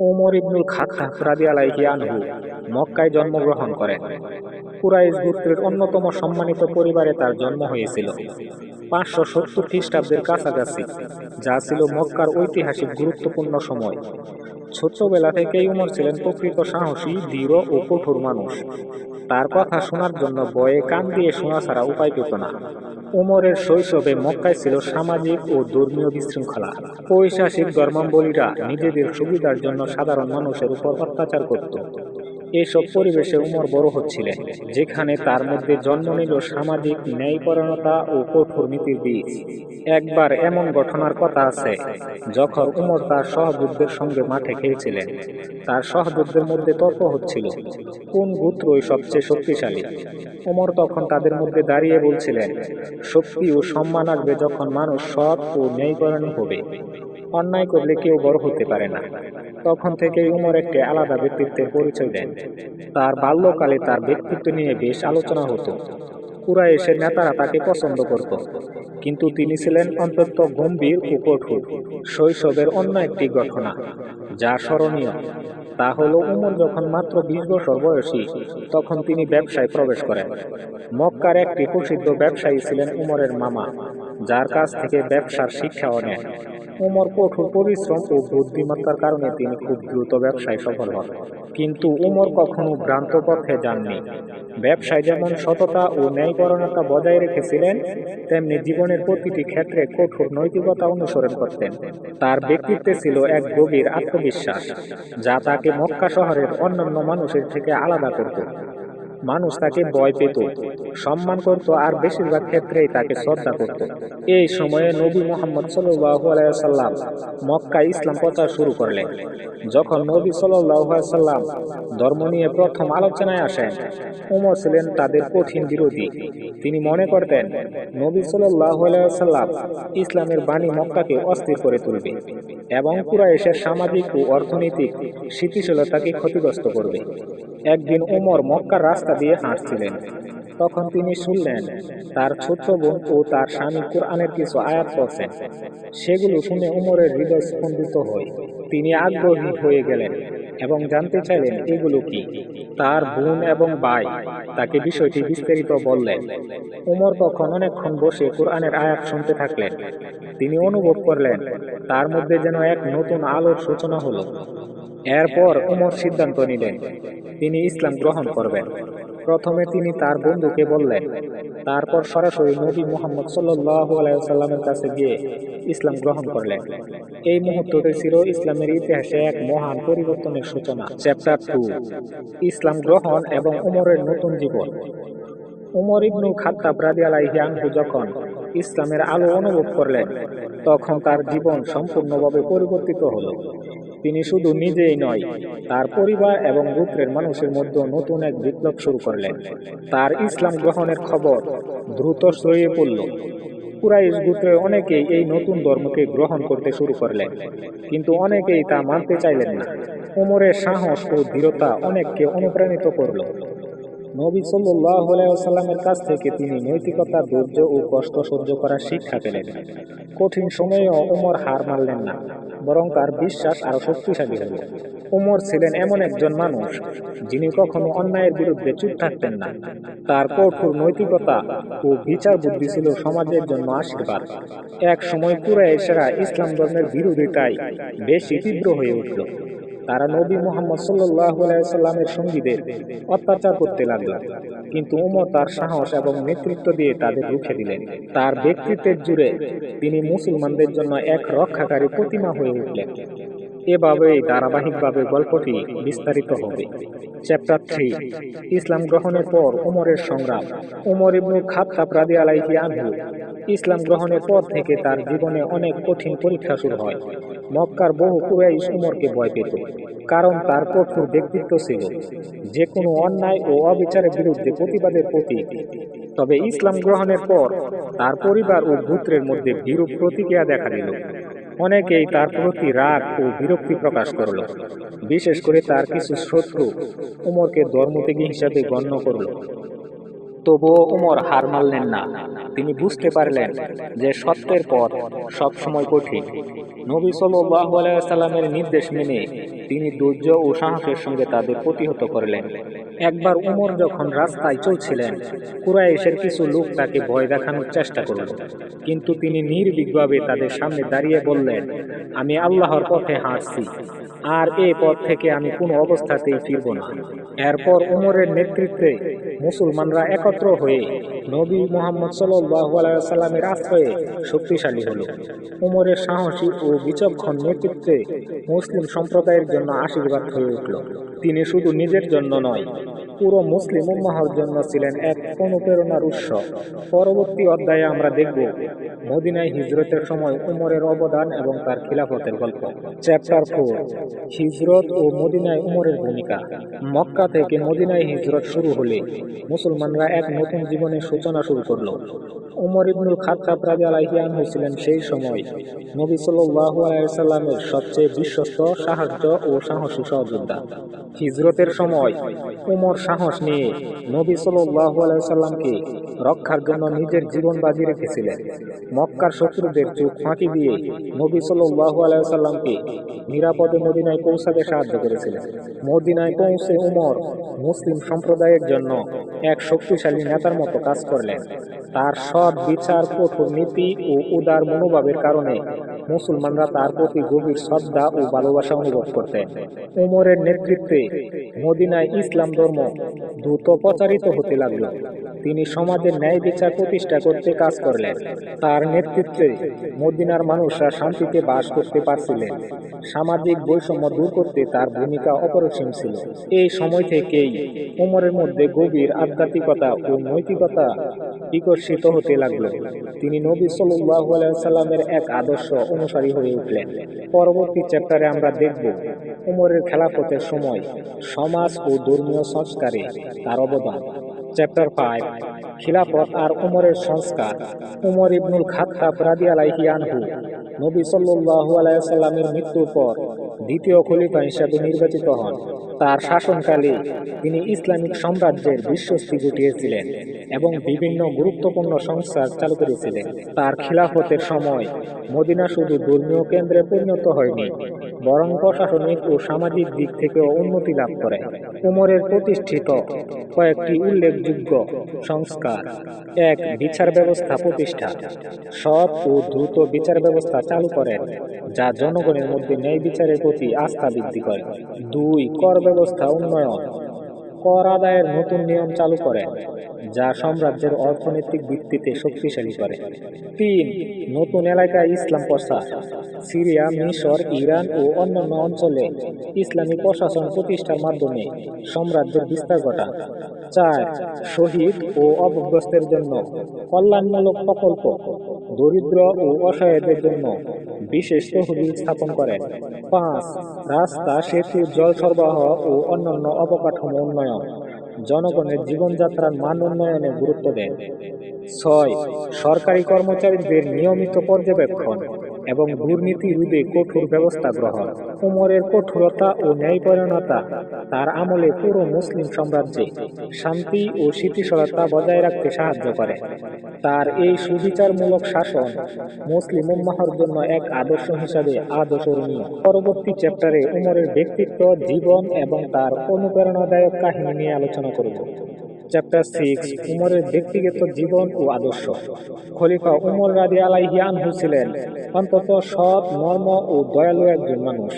ওমর ইবনুল খাত্তাব রাদিয়াল্লাহু আনহু মক্কায় জন্মগ্রহণ করেন। কুরাইশ গোত্রের অন্যতম সম্মানিত পরিবারে তার জন্ম হয়েছিল। পাঁচশো সত্তর খ্রিস্টাব্দের কাছাকাছি, যা ছিল মক্কার ঐতিহাসিক গুরুত্বপূর্ণ সময়। ছোট্টবেলা থেকেই উমর ছিলেন প্রকৃত সাহসী, দৃঢ় ও কঠোর মানুষ। তার কথা শোনার জন্য বয়ে কান দিয়ে শোনা ছাড়া উপায় পেত না। উমরের শৈশবে মক্কায় ছিল সামাজিক ও ধর্মীয় বিশৃঙ্খলা। ঐশাসিক ধর্মাবলীরা নিজেদের সুবিধার জন্য সাধারণ মানুষের উপর অত্যাচার করত। এসব পরিবেশে উমর বড় হচ্ছিলেন, যেখানে তার মধ্যে জন্ম নিল সামাজিক ন্যায়পরণতা ও কঠোর নীতির বীজ। একবার এমন ঘটনার কথা আছে, যখন উমর তার সহযোদ্ধের সঙ্গে মাঠে খেলছিলেন। তার সহযোদ্ধের মধ্যে তর্ক হচ্ছিল, কোন গোত্রই সবচেয়ে শক্তিশালী? উমর তখন তাদের মধ্যে দাঁড়িয়ে বলছিলেন, শক্তি ও সম্মান আসবে যখন মানুষ সৎ ও ন্যায়পরায়ণ হবে। অন্যায় করলে কেউ বড় হতে পারে না। তখন থেকেই উমর একটি আলাদা ব্যক্তিত্বের পরিচয় দেন। তার বাল্যকালে তার ব্যক্তিত্ব নিয়ে বেশ আলোচনা হতো। কুরাইশের নেতারা তাকে পছন্দ করত। কিন্তু তিনি ছিলেন অন্তত গম্ভীর ও কঠোর। শৈশবের অন্য একটি ঘটনা, যা স্মরণীয়। তা হল উমর যখন মাত্র বিশ বছর বয়সী, তখন তিনি ব্যবসায় প্রবেশ করেন। মক্কার একটি প্রসিদ্ধ ব্যবসায়ী ছিলেন উমরের মামা। যার কাছ থেকে ব্যবসার শিক্ষাও নেন উমর কঠোর পরিশ্রম ও বুদ্ধিমত্তার কারণে তিনি খুব দ্রুত ব্যবসায় সফল হন। কিন্তু উমর কখনো ভ্রান্ত পথে যাননি। ব্যবসায় যেমন সততা ও ন্যায়পরণতা বজায় রেখেছিলেন, তেমনি জীবনের প্রতিটি ক্ষেত্রে কঠোর নৈতিকতা অনুসরণ করতেন। তার ব্যক্তিত্বে ছিল এক গভীর আত্মবিশ্বাস, যা তাকে মক্কা শহরের অন্যান্য মানুষের থেকে আলাদা করত। মানুষ তাকে ভয় পেত, সম্মান করত আর বেশিরভাগ ক্ষেত্রেই তাকে শ্রদ্ধা করত। এই সময়ে নবী মোহাম্মদ সাল্লু আলাইসাল্লাম মক্কা ইসলাম প্রচার শুরু করলেন। যখন নবী সাল্লাম ধর্ম নিয়ে প্রথম আলোচনায় আসেন, উমর ছিলেন তাদের কঠিন বিরোধী। তিনি মনে করতেন, নবী সাল্লাম ইসলামের বাণী মক্কাকে অস্থির করে তুলবে এবং পুরা কুরাইশের সামাজিক ও অর্থনৈতিক স্থিতিশীলতাকে ক্ষতিগ্রস্ত করবে। একদিন উমর মক্কার রাস্তা দিয়ে হাঁটছিলেন। তখন তিনি শুনলেন, তার ছোট্ট বোন ও তার স্বামী কোরআনের কিছু আয়াত পড়ছেন। সেগুলো শুনে উমরের হৃদয় স্পন্দিত হয়। তিনি আগ্রহী হয়ে গেলেন এবং জানতে চাইলেন, এগুলো কি? তার বোন এবং ভাই। তাকে বিষয়টি বিস্তারিত বললেন। উমর তখন অনেকক্ষণ বসে কোরআনের আয়াত শুনতে থাকলেন। তিনি অনুভব করলেন, তার মধ্যে যেন এক নতুন আলোর সূচনা হলো। এরপর উমর সিদ্ধান্ত নিলেন, তিনি ইসলাম গ্রহণ করবেন। প্রথমে তিনি তার বন্ধুকে বললেন, তারপর সরাসরি নবী মোহাম্মদ সাল্লামের কাছে গিয়ে ইসলাম গ্রহণ করলেন। এই মুহূর্তটি ছিল ইসলামের ইতিহাসে এক মহান পরিবর্তনের সূচনা। চ্যাপ্টার টু ইসলাম গ্রহণ এবং উমরের নতুন জীবন। উমর ইবনু খাত্তাব রাদিয়ালাইহি আনহু যখন ইসলামের আলো অনুভব করলেন, তখন তার জীবন সম্পূর্ণভাবে পরিবর্তিত হলো। তিনি শুধু নিজেই নয়, তার পরিবার এবং গোত্রের মানুষের মধ্যে নতুন এক বিপ্লব শুরু করলেন। তার ইসলাম গ্রহণের খবর দ্রুত ছড়িয়ে পড়ল। কুরাইশ গোত্রের অনেকেই এই নতুন ধর্মকে গ্রহণ করতে শুরু করলেন, কিন্তু অনেকেই তা মানতে চাইলেন না। উমরের সাহস ও দৃঢ়তা অনেককে অনুপ্রাণিত করল। নবী সাল্লামের কাছ থেকে তিনি নৈতিকতা, ধৈর্য ও কষ্ট সহ্য করার শিক্ষা পেলেন। কঠিন সময়েও উমর হার মানলেন না, বরং তার বিশ্বাস আরও শক্তিশালী হল। উমর ছিলেন এমন একজন মানুষ, যিনি কখনো অন্যায়ের বিরুদ্ধে চুপ থাকতেন না। তার কঠোর নৈতিকতা ও বিচার বুদ্ধি ছিল সমাজের জন্য আশীর্বাদ। এক সময় পুরা এসেরা ইসলাম ধর্মের বিরোধিতায় বেশি তীব্র হয়ে উঠল। তারা নবী মোহাম্মদ সাল্লামের সঙ্গীদের অত্যাচার করতে লাগল কিন্তু উমর তার সাহস এবং নেতৃত্ব দিয়ে তাদের রুখে দিলেন। তার ব্যক্তিত্বের জুড়ে তিনি মুসলমানদের জন্য এক রক্ষাকারী প্রতিমা হয়ে উঠলেন। এভাবেই ধারাবাহিকভাবে গল্পটি বিস্তারিত হবে। চ্যাপ্টার থ্রি ইসলাম গ্রহণের পর উমরের সংগ্রাম। উমর ইবনু খাত্তাব রাদি আলাইহি আনহু, ইসলাম গ্রহণের পর থেকে তার জীবনে অনেক কঠিন পরীক্ষা শুরু হয়। মক্কার বহু কুরাইশ উমরকে ভয় পেত, কারণ তার কঠোর ব্যক্তিত্ব ছিল। যে কোনো অন্যায় ও অবিচারের বিরুদ্ধে প্রতিবাদের প্রতীক। তবে ইসলাম গ্রহণের পর তার পরিবার ও পুত্রের মধ্যে বিরূপ প্রতিক্রিয়া দেখা দিল। অনেকেই তার প্রতি রাগ ও বিরক্তি প্রকাশ করল। বিশেষ করে তার কিছু শত্রু উমরকে ধর্মত্যাগী হিসাবে গণ্য করল। তবুও উমর হার মানলেন না। তিনি বুঝতে পারলেন যে সত্যের পথ সবসময় কঠিন। নবী সাল্লামের নির্দেশ মেনে তিনি ধৈর্য ও সাহসের সঙ্গে তাদের প্রতিহত করলেন। একবার উমর যখন রাস্তায় চলছিলেন, কুরাইশের কিছু লোক তাকে ভয় দেখানোর চেষ্টা করল। কিন্তু তিনি নির্ভীকভাবে তাদের সামনে দাঁড়িয়ে বললেন, আমি আল্লাহর পথে হাঁটছি, আর এই পথ থেকে আমি কোনো অবস্থাতেই ফিরব না। এরপর উমরের নেতৃত্বে মুসলমানরা একত্র হয়ে নবী মোহাম্মদ সাল্লামের আশ্রয়ে শক্তিশালী হল। উমরের সাহসী ও বিচক্ষণ নেতৃত্বে মুসলিম সম্প্রদায়ের জন্য আশীর্বাদ হয়ে উঠল। তিনি শুধু নিজের জন্য নয় পুরো মুসলিম উম্মাহর জন্য ছিলেন এক অনুপ্রেরণার উৎস। পরবর্তী অধ্যায়ে আমরা দেখব মদিনায় হিজরতের সময় উমরের অবদান এবং তার খিলাফতের গল্প। চ্যাপ্টার ফোর হিজরত ও মদিনায় উমরের ভূমিকা। মক্কা থেকে মদিনায় হিজরত শুরু হলে মুসলমানরা এক নতুন জীবনের সূচনা শুরু করল। উমর ইবনুল খাত্তাব রাদিয়াল্লাহু আনহু হয়েছিলেন সেই সময়। নবী সাল্লাল্লাহু আলাইহি সাল্লামের সবচেয়ে বিশ্বস্ত, সাহায্য ও সাহসী সহযোদ্ধা। হিজরতের সময় উমর সাহস নিয়ে নবী সাল্লাল্লাহু আলাইহি সাল্লামকে রক্ষার জন্য নিজের জীবন বাজি রেখেছিলেন। মক্কার শত্রুদের চোখ ফাঁকি দিয়ে নবী সাল্লাল্লাহু আলাইহি সাল্লামকে নিরাপদে মদিনায় পৌঁছাতে সাহায্য করেছিলেন। মদিনায় পৌঁছে উমর মুসলিম সম্প্রদায়ের জন্য এক শক্তিশালী নেতার মতো কাজ করলেন। তার সৎ বিচার, কঠোর নীতি ও উদার মনোভাবের কারণে মুসলমানরা তার প্রতি গভীর শ্রদ্ধা ও ভালোবাসা অনুভব করতেন। উমরের নেতৃত্বে মদিনায় ইসলাম ধর্ম দ্রুত প্রচারিত হতে লাগল। তিনি সমাজের ন্যায় বিচার প্রতিষ্ঠা করতে কাজ করলেন। তার নেতৃত্বে মদিনার মানুষরা শান্তিতে বাস করতে পারছিলেন। সামাজিক বৈষম্য দূর করতে তার ভূমিকা অপরিসীম ছিল। এই সময় থেকেই উমরের মধ্যে গভীর আধ্যাত্মিকতা ও নৈতিকতা বিকশিত হতে লাগল। তিনি নবী আলাইহি সাল্লামের এক আদর্শ অনুসারী হয়ে উঠলেন। পরবর্তী চ্যাপ্টারে আমরা দেখব উমরের খেলাফতের সময় সমাজ ও ধর্মীয় সংস্কারে তার অবদান। চ্যাপ্টার ফাইভ খিলাফত আর উমরের সংস্কার। উমর ইবনুল খাত্তাব রাদিয়ালাইহি আনহু, নবী সাল্লাল্লাহু আলাইহি সাল্লামের মৃত্যুর পর দ্বিতীয় খলিফা হিসাবে নির্বাচিত হন। তার শাসনকালে তিনি ইসলামিক সাম্রাজ্যের বিশ্বস্তি ঘটিয়েছিলেন এবং বিভিন্ন গুরুত্বপূর্ণ সংস্কার চালু করেছিলেন। তার খিলাফতের সময় মদিনা শুধু ধর্মীয় কেন্দ্রে পরিণত হয়নি, বরং প্রশাসনিক ও সামাজিক দিক থেকেও উন্নতি লাভ করে। উমরের প্রতিষ্ঠিত কয়েকটি উল্লেখযোগ্য সংস্কার। এক, বিচার ব্যবস্থা প্রতিষ্ঠা। সৎ ও দ্রুত বিচার ব্যবস্থা চালু করেন, যা জনগণের মধ্যে ন্যায় বিচারের প্রতি আস্থা বৃদ্ধি করে। দুই, কর ব্যবস্থা উন্নয়ন। কর আদায়ের নতুন নিয়ম চালু করেন যা সাম্রাজ্যের অর্থনৈতিক ভিত্তিতে শক্তিশালী করে। তিন, নতুন এলাকায় ইসলাম প্রসার। সিরিয়া, মিশর, ইরান ও অন্যান্য অঞ্চলে ইসলামী প্রশাসন প্রতিষ্ঠার মাধ্যমে সাম্রাজ্যের বিস্তার ঘটান। চার, শহীদ ও অবগ্রস্তের জন্য কল্যাণমূলক প্রকল্প। দরিদ্র ও অসহায়দের জন্য বিশেষ তহবিল স্থাপন করে। পাঁচ, রাস্তা, সেতু, জল সরবরাহ ও অন্যান্য অবকাঠামো উন্নয়ন। জনগণের জীবনযাত্রার মান উন্নয়নে গুরুত্ব দেয় ছয়, সরকারি কর্মচারীদের নিয়মিত পর্যবেক্ষণ। এবং দুর্নীতি রোধে কঠোর ব্যবস্থা গ্রহণ। উমরের কঠোরতা ও ন্যায়পরায়ণতা তার আমলে পুরো মুসলিম সাম্রাজ্যে শান্তি ও স্থিতিশীলতা বজায় রাখতে সাহায্য করে। তার এই সুবিচারমূলক শাসন মুসলিম উম্মাহর জন্য এক আদর্শ হিসাবে আদর্শনীয় পরবর্তী চ্যাপ্টারে উমরের ব্যক্তিত্ব, জীবন এবং তার অনুপ্রেরণাদায়ক কাহিনী নিয়ে আলোচনা করব। চ্যাপ্টার সিক্স উমরের ব্যক্তিগত জীবন ও আদর্শ। খলিফা উমর রাদি আলাইহি আনহু ছিলেন অন্তত সৎ নর্ম ও দয়ালু একজন মানুষ।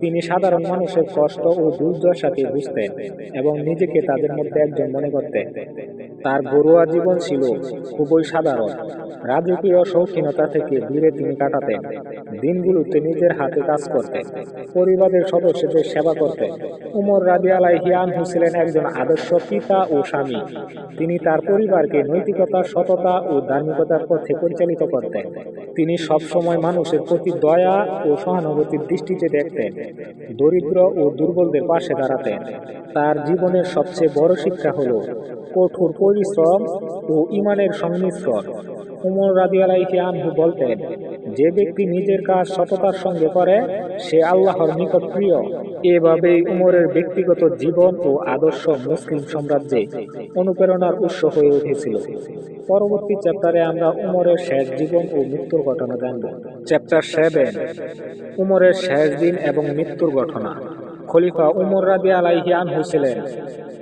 তিনি সাধারণ মানুষের কষ্ট ও দুর্দশাকে বুঝতেন এবং নিজেকে তাদের মধ্যে একজন মনে করতেন। তার ঘরোয়া জীবন ছিল খুবই সাধারণ। রাজকীয় শৌখিনতা থেকে দূরে তিনি কাটাতেন। দিনগুলোতে নিজের হাতে কাজ করতেন। পরিবারের সদস্যদের সেবা করতেন। উমর রাদি আলাইহি আনহু ছিলেন একজন আদর্শ পিতা ও স্বামী। তিনি তার পরিবারকে নৈতিকতা সততা ও ধার্মিকতার পথে পরিচালিত করতেন। তিনি সবসময় মানুষের প্রতি দয়া ও সহানুভূতির দৃষ্টিতে দেখতেন দরিদ্র ও দুর্বলদের পাশে দাঁড়াতেন। তার জীবনের সবচেয়ে বড় শিক্ষা হল কঠোর পরিশ্রম ও ইমানের সংমিশ্রণ। উমর রাদি আলাইহি আনহু বলতেন, যে ব্যক্তি নিজের কাজ সততার সঙ্গে করে, সে আল্লাহর নিকট প্রিয়। এভাবেই উমরের ব্যক্তিগত জীবন ও আদর্শ মুসলিম সাম্রাজ্যে অনুপ্রেরণার উৎস হয়ে উঠেছিল। পরবর্তী চ্যাপ্টারে আমরা উমরের শেষ জীবন ও মৃত্যুর ঘটনা জানব। চ্যাপ্টার সেভেন উমরের শেষ দিন এবং মৃত্যুর ঘটনা। খলিফা উমর রাদি আনহু ছিলেন।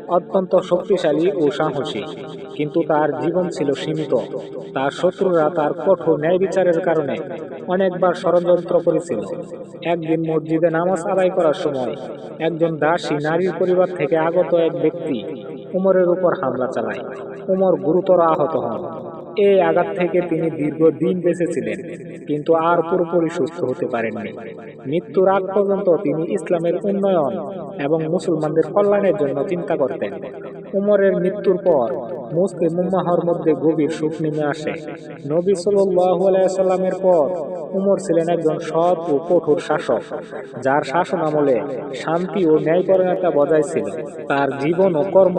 অত্যন্ত শক্তিশালী ও সাহসী। কিন্তু তার জীবন ছিল সীমিত। তার শত্রুরা তার কঠোর ন্যায় বিচারের কারণে অনেকবার ষড়যন্ত্র করেছিল। একদিন মসজিদে নামাজ আদায় করার সময় একজন দাসী নারীর পরিবার থেকে আগত এক ব্যক্তি উমরের উপর হামলা চালায়। উমর গুরুতর আহত হন। এই আঘাত থেকে তিনি দীর্ঘ দিন বেঁচেছিলেন, কিন্তু আর পুরোপুরি সুস্থ হতে পারেননি। মৃত্যুর আগ পর্যন্ত তিনি ইসলামের উন্নয়ন এবং মুসলমানদের কল্যাণের জন্য চিন্তা করতেন। উমরের মৃত্যুর পর মুসলিম উম্মাহর মধ্যে গভীর সুখ নেমে আসে। নবী সাল্লামের পর উমর ছিলেন একজন সৎ ও কঠোর শাসক, যার শাসন আমলে শান্তি ও ন্যায়পরায়ণতা বজায় ছিল তার জীবন ও কর্ম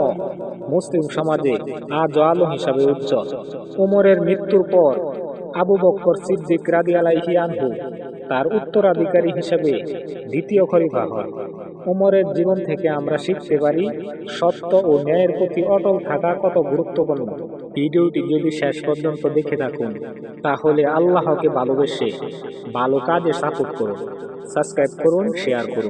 মুসলিম সমাজে আজ আলো হিসাবে উজ্জ্বল। উমরের মৃত্যুর পর আবু বক্কর সিদ্দিক রাদি আলাইহি আনহু তার উত্তরাধিকারী হিসেবে দ্বিতীয় খলিফা হন উমরের জীবন থেকে আমরা শিখতে পারি, সত্য ও ন্যায়ের প্রতি অটল থাকা কত গুরুত্বপূর্ণ। ভিডিওটি যদি শেষ পর্যন্ত দেখে থাকুন, তাহলে আল্লাহকে ভালোবেসে ভালো কাজে সাপোর্ট করুন। সাবস্ক্রাইব করুন, শেয়ার করুন।